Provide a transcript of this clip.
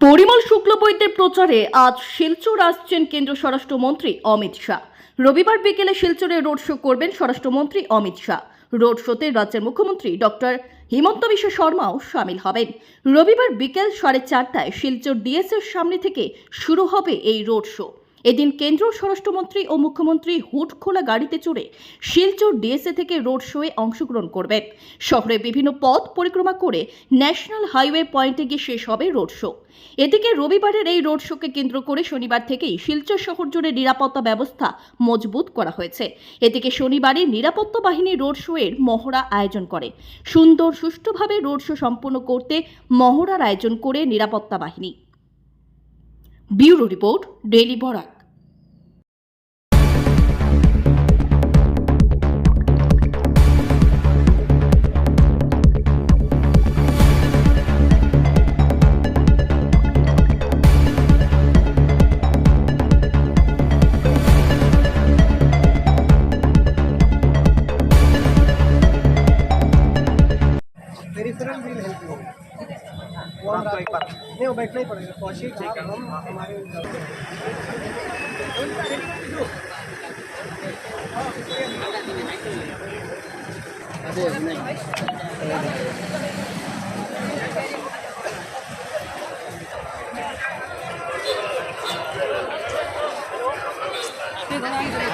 পরিমল শুক্লবৈদ্যের প্রচারে আজ শিলচর আসছেন কেন্দ্র স্বরাষ্ট্রমন্ত্রী অমিত শাহ। রবিবার বিকেলে শিলচরে রোড শো করবেন স্বরাষ্ট্রমন্ত্রী অমিত শাহ। রোড শোতে রাজ্যের মুখ্যমন্ত্রী ডক্টর হিমন্ত বিশ্ব শর্মাও সামিল হবেন। রবিবার বিকেল সাড়ে চারটায় শিলচর ডিএসের সামনে থেকে শুরু হবে এই রোড শো। এদিন কেন্দ্র স্বরাষ্ট্রমন্ত্রী ও মুখ্যমন্ত্রী হুট খোলা গাড়িতে চড়ে শিলচর ডিএসএ থেকে রোড শোয়ে অংশগ্রহণ করবেন। শহরে বিভিন্ন পথ পরিক্রমা করে ন্যাশনাল হাইওয়ে পয়েন্টে গিয়ে শেষ হবে রোড শো। এদিকে রবিবারের এই রোড শোকে কেন্দ্র করে শনিবার থেকেই শিলচর শহর জুড়ে নিরাপত্তা ব্যবস্থা মজবুত করা হয়েছে। এদিকে শনিবারই নিরাপত্তা বাহিনী রোড শোয়ের মহড়া আয়োজন করে। সুন্দর সুষ্ঠুভাবে রোড শো সম্পন্ন করতে মহড়ার আয়োজন করে নিরাপত্তা বাহিনী। Bureau report, daily Barak. Bike पर नहीं वो बाइक नहीं पड़ेगा कोशिश हम हमारे अरे नहीं Thank you.